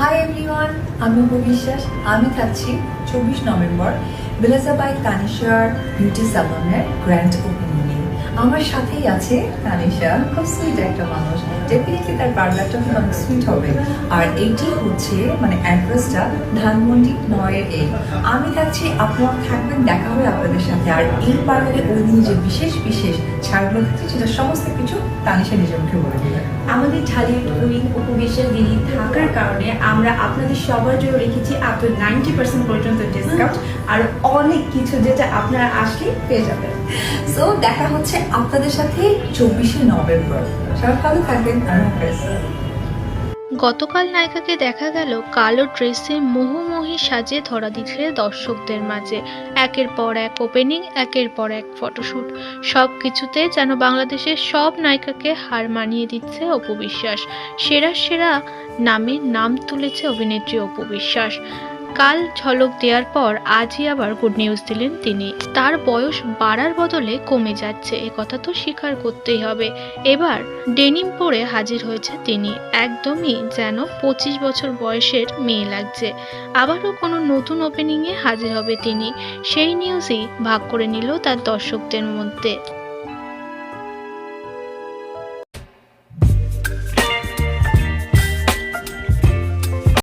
Hi everyone আমি অপু বিশ্বাস আমি থাকছি চব্বিশ নভেম্বর। বিলাসাবাই তানিশার বিউটি সালনের গ্র্যান্ড ওপেনিংয়ে আমার সাথেই আছে তানিশা খুব সুইট একটা মানুষ। ডেফিনেটলি তার পার্লারটা অনেক সুইট হবে। আর এইটি হচ্ছে মানে অ্যাড্রেসটা ধানমন্ডি নয়ের এই। আমি থাকছি আপনারা থাকবেন, দেখা হবে আপনাদের সাথে। আর এই পার্লারে ওই দিন যে বিশেষ বিশেষ ছাড়গুলো থাকছে, সেটা সমস্ত কিছু তানিশা নিজের মুখে বলে দেবে। আমাদের ঢালিউড কুইন উপবেশের দিদি থাকার কারণে আমরা আপনাদের সবার জন্য রেখেছি আপ টু নাইনটি পার্সেন্ট পর্যন্ত ডিসকাউন্ট আর অনেক কিছু যেটা আপনারা আসলে পেয়ে যাবেন। সো দেখা হচ্ছে আপনাদের সাথে চব্বিশে নভেম্বর। সবাই ভালো থাকবেন। গতকাল নায়িকাকে দেখা গেল কালো ড্রেসে মোহমোহি সাজে ধরা দিচ্ছে দর্শকদের মাঝে। একের পর এক ওপেনিং একের পর এক ফটোশ্যুট সব কিছুতে যেন বাংলাদেশের সব নায়িকাকে হার মানিয়ে দিচ্ছে অপু বিশ্বাস। সেরা সেরা নামে নাম তুলেছে অভিনেত্রী অপু বিশ্বাস। কাল ঝলক দেওয়ার পর আজই আবার গুড নিউজ দিলেন তিনি। তার বয়স বাড়ার বদলে কমে যাচ্ছে, এ কথা তো স্বীকার করতেই হবে। এবার ডেনিম পরে হাজির হয়েছে তিনি। একদমই যেন পঁচিশ বছর বয়সের মেয়ে লাগছে। আবারও কোনো নতুন ওপেনিংয়ে হাজির হবে তিনি। সেই নিউজই ভাগ করে নিল তার দর্শকদের মধ্যে।